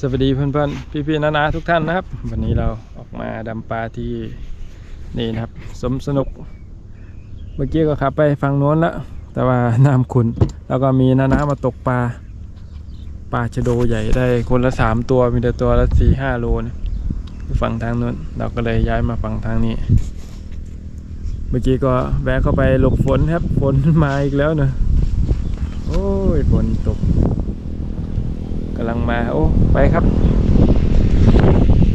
สวัสดีเพื่อนๆ พี่ๆนานาทุกท่านนะครับ วันนี้เราออกมาดำปลาที่นี่นะครับ สมสนุก เมื่อกี้ก็ขับไปฝั่งโน้นแล้วแต่ว่าน้ำขุนแล้วก็มีนานามาตกปลาปลาชะโดใหญ่ได้คนละสามตัวมีแต่ตัวละสี่ห้าโลนะฝั่งทางโน้นเราก็เลยย้ายมาฝั่งทางนี้ เมื่อกี้ก็แวะเข้าไปหลบฝนครับฝนมาอีกแล้วเนอะโอ้ยฝนตก กำลังมา โอ้ ไปครับ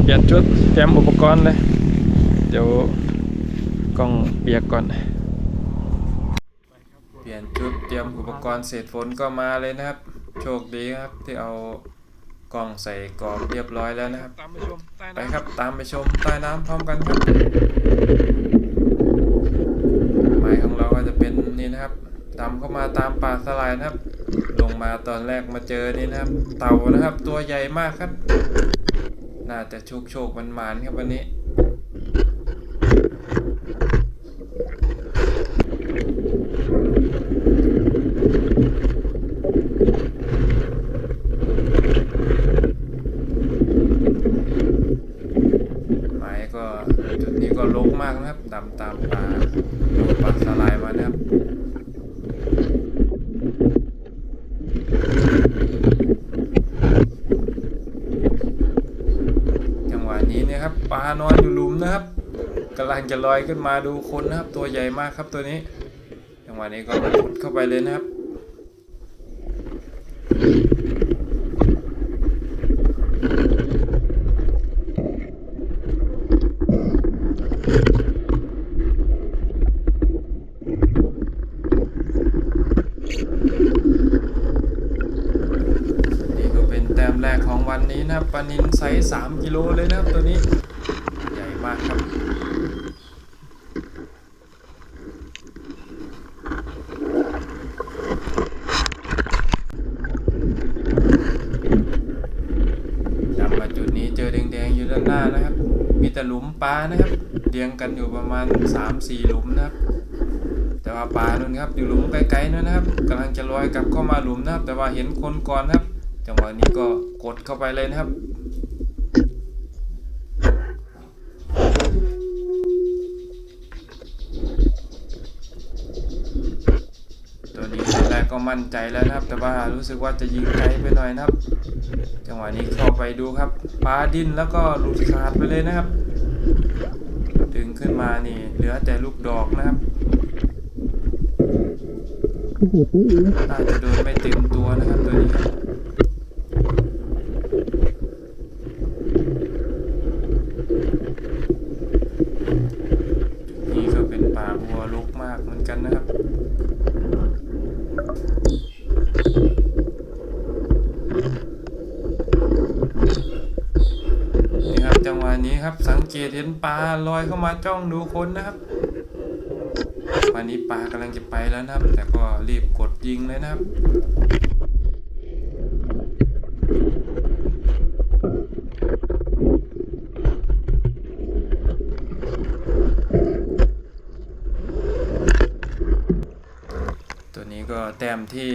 เปลี่ยนชุดเตรียมอุปกรณ์เลย เดี๋ยวกล้องเปียกก่อน เปลี่ยนชุดเตรียมอุปกรณ์เสร็จฝนก็มาเลยนะครับ โชคดีครับที่เอากล้องใส่กรอบเรียบร้อยแล้วนะครับ ไปครับตามไปชมใต้น้ำพร้อมกันครับหมายของเราก็จะเป็นนี่นะครับดำเข้ามาตามป่าสลายนะครับ ลงมาตอนแรกมาเจอนี่นะครับ เต่านะครับ ตัวใหญ่มากครับ น่าจะโชคโชคมันหมานครับวันนี้ หมายก็จุดนี้ก็ลกมากนะครับดำตามป่าป่าสลายมานะครับ จังหวะนี้เนี่ยครับปลานอนอยู่หลุมนะครับ กำลังจะลอยขึ้นมาดูคนนะครับ ตัวใหญ่มากครับตัวนี้จังหวะนี้ก็มุดเข้าไปเลยนะครับนี่ก็เป็นแต้มแรกของวันนี้นะครับปลานินไซส์3กิโลเลยนะครับตัวนี้ ใหญ่มากครับ จำมาจุดนี้เจอแดงๆอยู่ด้า นหน้านะครับ มีแต่หลุมปลานะครับเรียงกันอยู่ประมาณ 3-4 หลุมนะครับ แต่ว่าปลานู่นครับอยู่หลุมไกลๆนู่นนะครับกำลังจะลอยกลับเข้ามาหลุมนะครับ แต่ว่าเห็นคนก่อนนะครับ จังหวะนี้ก็กดเข้าไปเลยนะครับตัวนี้ตอนแรกก็มั่นใจแล้วนะครับ แต่ว่ารู้สึกว่าจะยิงไกลไปหน่อยนะครับ จังหวะนี้เข้าไปดูครับปลาดิ้นแล้วก็หลุดขาดไปเลยนะครับ ดึงขึ้นมานี่ เหลือแต่ลูกดอกนะครับน่าจะโดนไม่เต็มตัวนะครับตัวนี้นี่ก็เป็นป่าบัวลกมากเหมือนกันนะครับ นี่ ครับจังหวะนี้ครับ สังเกตเห็นปลาลอยเข้ามาจ้องดูคนนะครับวันนี้ปลากำลังจะไปแล้วนะครับ แต่ก็รีบกดยิงเลยนะครับตัวนี้ก็แต้มที่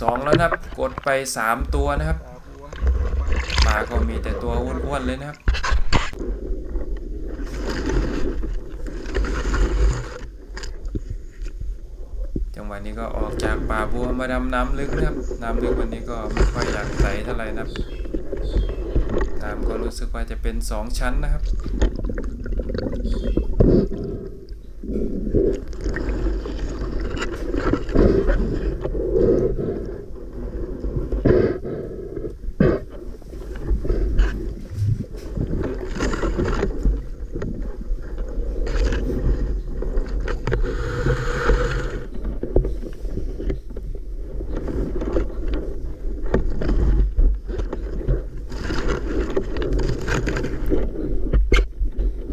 สองแล้วนะครับ กดไปสามตัวนะครับปลาก็มีแต่ตัวอ้วนๆเลยนะครับ จังห วะนี้ก็ออกจากป่าบัวมาดำน้ำลึกนะครับ น้ำลึกวันนี้ก็ไม่ค่อยอยากใสเท่าไหร่นะครับน้ำก็รู้สึกว่าจะเป็นสองชั้นนะครับ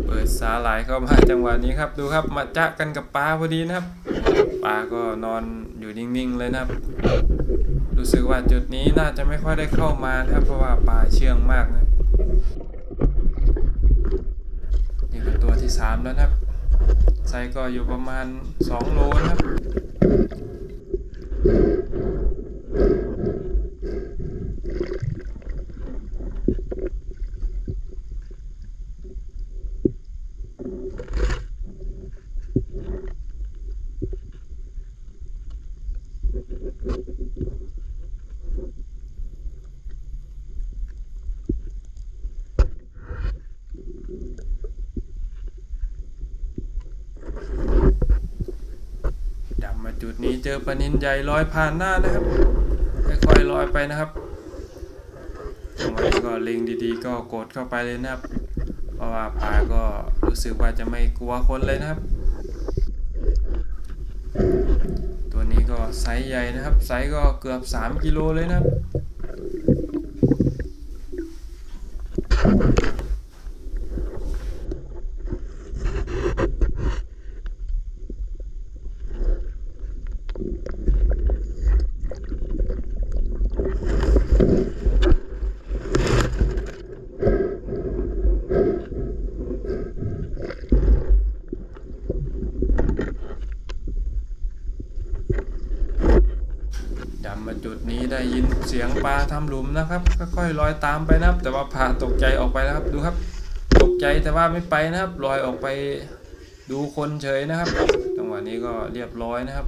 เปิดสาหร่าย เข้ามาจังหวะนี้ครับ ดูครับมาจะกันกับปลาพอดีนะครับปลาก็นอนอยู่นิ่งๆเลยนะครับ รู้สึกว่าจุดนี้น่าจะไม่ค่อยได้เข้ามานะครับ เพราะว่าปลาเชื่องมากนะนี่คือตัวที่สามแล้วนะครับไซส์ก็อยู่ประมาณ 2 โลนะครับ นี้ เจอปลานินใหญ่ลอยผ่านหน้านะครับค่อยๆลอยไปนะครับจังหวะนี้ก็เล็งดีๆ ก็กดเข้าไปเลยนะครับ เพราะว่าปลาก็รู้สึกว่าจะไม่กลัวคนเลยนะครับ ตัวนี้ก็ไซส์ใหญ่นะครับ ไซส์ก็เกือบ 3 กิโลเลยนะครับำมาจุดนี้ได้ยินเสียงปลาทำหลุมนะครับค่อยๆลอยตามไปนะครับ แต่ว่าพาตกใจออกไปแล้วครับดูครับ ตกใจแต่ว่าไม่ไปนะครับลอยออกไปดูคนเฉยนะครับจังหวะนี้ก็เรียบร้อยนะครับ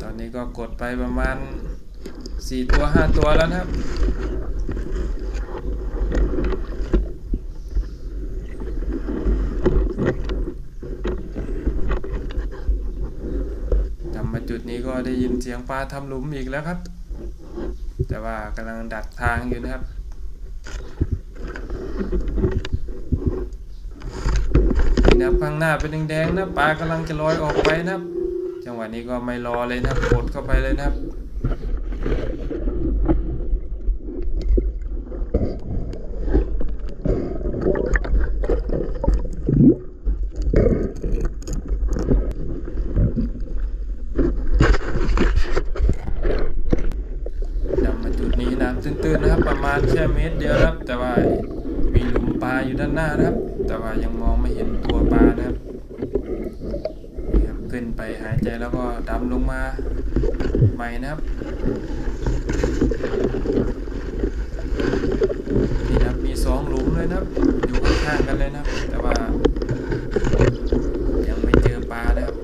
ตอนนี้ก็กดไปประมาณ 4 ตัว 5 ตัวแล้วนะครับ ทำมาจุดนี้ก็ได้ ยินเสียงปลาทำหลุมอีกแล้วครับ แต่ว่ากำลังดักทางอยู่นะครับนี่นะครับข้างหน้าเป็นแดงๆนะปลากำลังจะลอยออกไปนะครับ จังหวะนี้ก็ไม่รอเลยนะครับกดเข้าไปเลยนะครับ ดำมาจุดนี้น้ำตื้นๆนะครับ ประมาณแค่เมตรเดียวครับ แต่ว่ามีหลุมปลาอยู่ด้านหน้านะครับ แต่ว่ายังมองไม่เห็นตัวปลานะครับขึ้นไปหายใจแล้วก็ดำลงมาใหม่นะครับนี่นะครับมีสองหลุมเลยนะครับ อยู่ข้างกันเลยนะครับ แต่ว่ายังไม่เจอปลานะครับ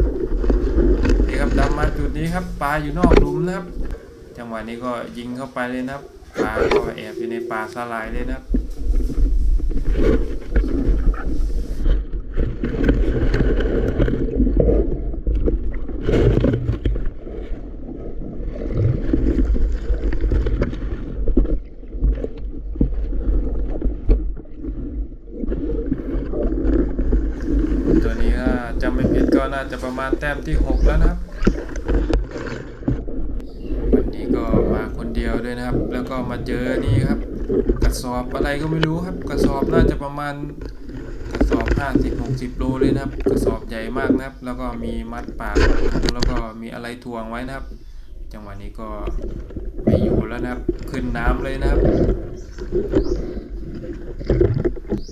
นี่ครับดำมาจุดนี้ครับปลาอยู่นอกหลุมนะครับ จังหวะนี้ก็ยิงเข้าไปเลยนะครับ ปลาก็แอบอยู่ในป่าสลายเลยนะครับตัวนี้ถ้าจำไม่ผิดก็น่าจะประมาณแต้มที่ 6 แล้วนะครับ วันนี้ก็มาคนเดียวด้วยนะครับ แล้วก็มา เจอนี่ครับ กระสอบอะไรก็ไม่รู้ครับ กระสอบน่าจะประมาณกระสอบ 50 60โลเลยนะครับ กระสอบใหญ่มากนะครับ แล้วก็มีมัดปากแล้วก็มีอะไรถ่วงไว้นะครับ จังหวะนี้ก็ไม่อยู่แล้วนะครับ ขึ้นน้ำเลยนะครับ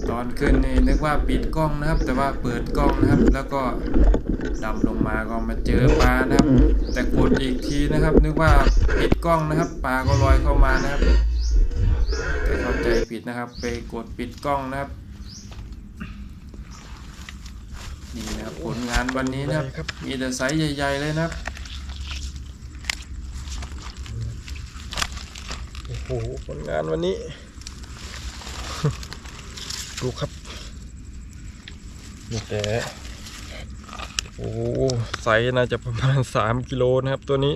ตอนขึ้นนี่นึกว่าปิดกล้องนะครับ แต่ว่าเปิดกล้องนะครับ แล้วก็ดำลงมาก็มาเจอปลานะครับ แต่กดอีกทีนะครับ นึกว่าปิดกล้องนะครับ ปลาก็ลอยเข้ามานะครับ ผิดนะครับ ไปกดปิดกล้องนะครับ นี่นะครับผลงานวันนี้นะครับ มีแต่ไซส์ใหญ่ๆเลยนะครับ โอ้โหผลงานวันนี้ ดูครับนี่แต่โอ้โหไซส์น่าจะประมาณ 3 กิโลนะครับตัวนี้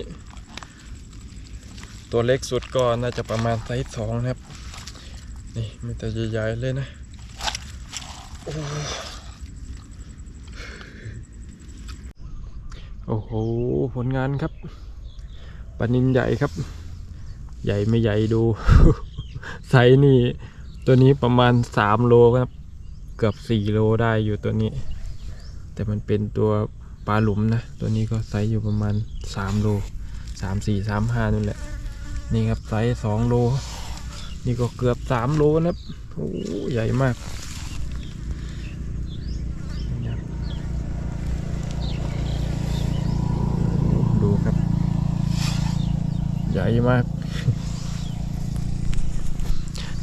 ตัวเล็กสุดก็น่าจะประมาณไซส์สองนะครับ นี่มีแต่ใหญ่ๆเลยนะ โอ้โอ้โห ผลงานครับปลานินใหญ่ครับ ใหญ่ไม่ใหญ่ดู ไซนี่ ตัวนี้ประมาณ3โลครับ เกือบ4โลได้อยู่ตัวนี้ แต่มันเป็นตัวปลาหลุมนะ ตัวนี้ก็ไซส์อยู่ประมาณ3โล3 4 3 5นั่นแหละ นี่ครับไซส์2โล นี่ก็เกือบ3โลนะครับโอ้ใหญ่มากดูครับ ใหญ่มาก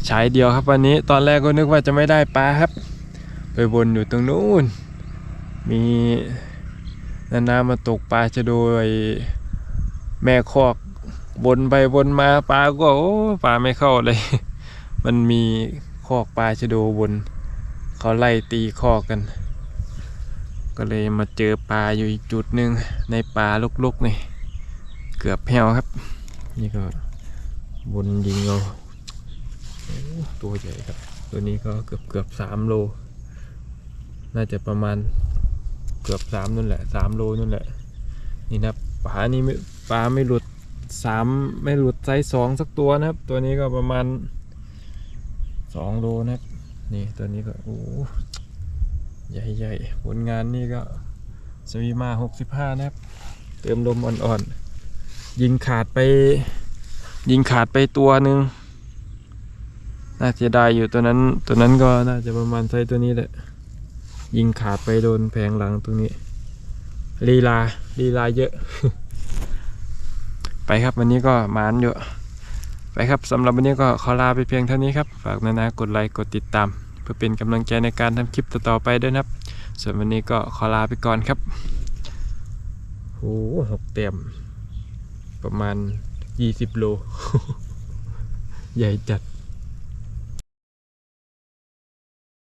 ฉายเดียวครับวันนี้ตอนแรกก็นึกว่าจะไม่ได้ปลาครับ ไปวนอยู่ตรงนู้น มีนานามาตกปลาจะโดยแม่คอก วนไปวนมาปลาก็โอ้ปลาไม่เข้าเลย มันมีคอกปลาชะโดบน เขาไล่ตีคอกกัน ก็เลยมาเจอปลาอยู่อีกจุดหนึ่งในป่าลุกๆนี่เกือบแผ่วครับ นี่ก็บนยิงเอาตัวใหญ่ครับ ตัวนี้ก็เกือบเกือบสามโล น่าจะประมาณเกือบสามนั่นแหละสามโลนั่นแหละ นี่นะปลานี่ไม่ปลาไม่หลุด สามไม่หลุดไซส์สองสักตัวนะครับ ตัวนี้ก็ประมาณสองโลนะครับ นี่ตัวนี้ก็โอ้ใหญ่ๆผลงานนี่ก็สวีมาหกสิบห้านะครับ เติมลมอ่อนๆ ยิงขาดไป ยิงขาดไปตัวหนึ่งน่าจะได้อยู่ตัวนั้นตัวนั้นก็น่าจะประมาณไซส์ตัวนี้แหละ ยิงขาดไปโดนแผงหลังตรงนี้ลีลาลีลาเยอะ ไปครับวันนี้ก็มานเยอะไปครับสำหรับวันนี้ก็ขอลาไปเพียงเท่านี้ครับฝากนานากดไลค์กดติดตาม เพื่อเป็นกำลังใจในการทำคลิปต่อๆไปด้วยนะครับ ส่วนวันนี้ก็ขอลาไปก่อนครับโอ้โหหกเต็มประมาณ 20 โล ใหญ่จัด